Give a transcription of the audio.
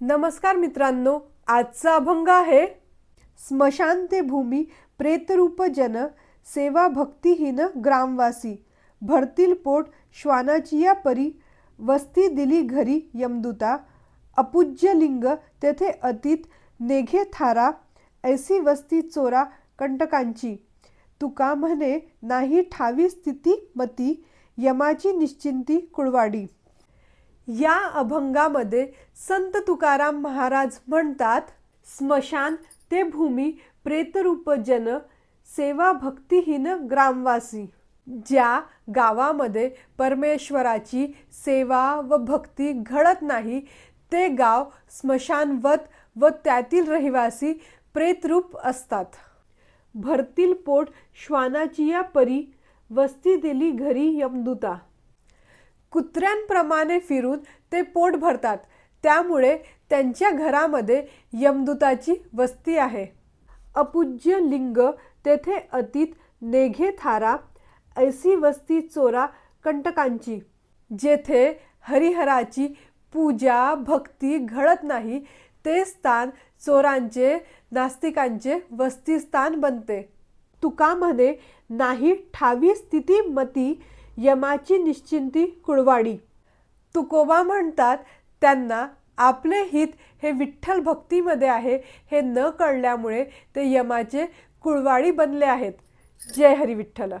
नमस्कार मित्रांनो आजचा अभंग आहे स्मशान ते भूमी प्रेतरूप जन सेवा भक्तिहीन ग्रामवासी भरतील पोट श्वानाची या परी वस्ती दिली घरी यमदूता अपूज्य लिंग तेथे अतीत नेघे थारा ऐसी वस्ती चोरा कंटकांची. तुका म्हणे नाही ठावी स्थिती मती यमाची निश्चिंती कुळवाडी. या अभंगामध्ये संत तुकाराम महाराज म्हणतात स्मशान ते भूमी प्रेतरूपजन सेवा भक्तिहीन ग्रामवासी ज्या गावामध्ये परमेश्वराची सेवा व भक्ती घडत नाही ते गाव स्मशानवत व त्यातील रहिवासी प्रेतरूप असतात. भरतील पोट श्वानाची या परी वस्ती दिली घरी यमदूता कुत्र्यांप्रमाणे फिरून ते पोट भरतात. त्यामुळे त्यांच्या घरामध्ये यमदूताची वस्ती आहे. अपूज्य लिंग तेथे अतीत नेघे थारा ऐसी वस्ती चोरा कंटकांची जेथे हरिहराची पूजा भक्ती घडत नाही ते स्थान चोरांचे नास्तिकांचे वस्तीस्थान बनते. तुका म्हणे नाही ठावी स्थिती मती यमाची निश्चिंती कुळवाडी. तुकोबा म्हणतात त्यांना आपले हित हे विठ्ठल भक्तीमध्ये आहे हे न कळल्यामुळे ते यमाचे कुळवाडी बनले आहेत. जय हरी विठ्ठल.